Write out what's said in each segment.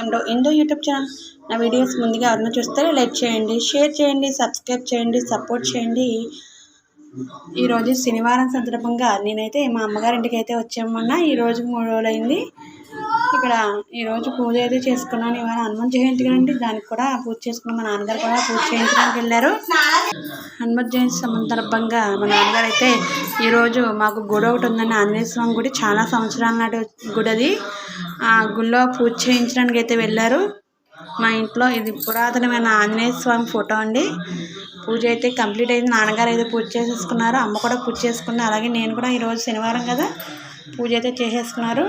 Welcome to YouTube channel నా videos ముందుగా ఎవరైనా చూస్తే లైక్ చేయండి షేర్ చేయండి సబ్స్క్రైబ్ చేయండి సపోర్ట్ చేయండి. ఈరోజు శనివారం సందర్భంగా నేనైతే మా అమ్మగారింటికి అయితే వచ్చామన్నా ఈరోజు మూడు రోజులైంది. ఇక్కడ ఈరోజు పూజ అయితే చేసుకున్నాను. ఇవాళ హనుమత్ జయంతి కదండి దానికి కూడా పూజ చేసుకున్నాం. మా నాన్నగారు కూడా పూజ చేయించడానికి వెళ్ళారు. హనుమత్ జయంతి సందర్భంగా మా నాన్నగారు అయితే ఈరోజు మాకు గుడి ఒకటి ఉందండి ఆంజనేయ స్వామి గుడి చాలా సంవత్సరాల నాటి గుడి అది. ఆ గుడిలో పూజ చేయించడానికి అయితే వెళ్ళారు. మా ఇంట్లో ఇది పురాతనమైన ఆంజనేయ స్వామి ఫోటో అండి. పూజ అయితే కంప్లీట్ అయింది. నాన్నగారు అయితే పూజ చేసేసుకున్నారు. అమ్మ కూడా పూజ చేసుకున్నారు అలాగే నేను కూడా ఈరోజు శనివారం కదా పూజ అయితే చేసేసుకున్నారు.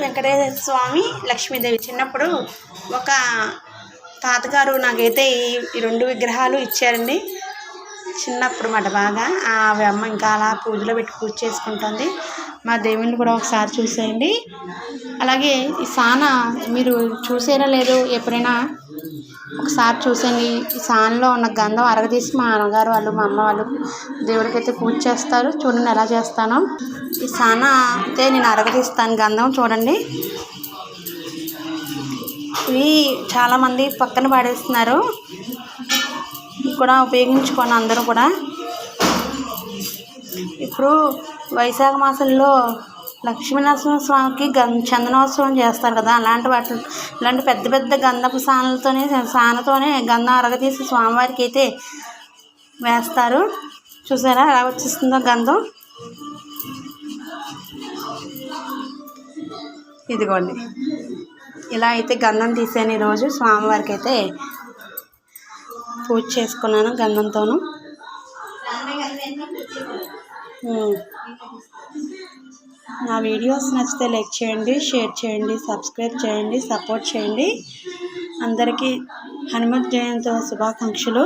వెంకటేశ్వర స్వామి లక్ష్మీదేవి చిన్నప్పుడు ఒక తాతగారు నాకైతే ఈ ఈ రెండు విగ్రహాలు ఇచ్చారండి. చిన్నప్పుడు మాట బాగా. ఆ అమ్మ ఇంకా అలా పూజలో పెట్టి పూజ చేసుకుంటుంది. మా దేవుణ్ణి కూడా ఒకసారి చూసేయండి. అలాగే ఈ సాన మీరు చూసారా లేదు ఎప్పుడైనా ఒకసారి చూసేయండి. ఈ సానలో ఉన్న గంధం అరగదీసి మా నాన్నగారు వాళ్ళు మా అమ్మ వాళ్ళు దేవుడికి అయితే పూజ చేస్తారు. చూడండి ఎలా చేస్తాను. ఈ సాన అయితే నేను అరగదీస్తాను గంధం చూడండి. ఇవి చాలామంది పక్కన పాడేస్తున్నారు. కూడా ఉపయోగించుకోండి అందరూ కూడా. ఇప్పుడు వైశాఖ మాసంలో లక్ష్మీనరసింహ స్వామికి గం చందనోత్సవం చేస్తారు కదా. అలాంటి వాటి ఇలాంటి పెద్ద పెద్ద గంధపు సానలతోనే సానతోనే గంధం అరగతీసి స్వామివారికి అయితే వేస్తారు. చూసారా? ఎలా వచ్చేస్తుందో గంధం? ఇదిగోండి. ఇలా అయితే గంధం తీసాను ఈరోజు స్వామివారికి అయితే పూజ చేసుకున్నాను గంధంతోను. నా వీడియోస్ నచ్చితే లైక్ చేయండి షేర్ చేయండి సబ్స్క్రైబ్ చేయండి సపోర్ట్ చేయండి. అందరికీ హనుమత్ జయంతి శుభాకాంక్షలు.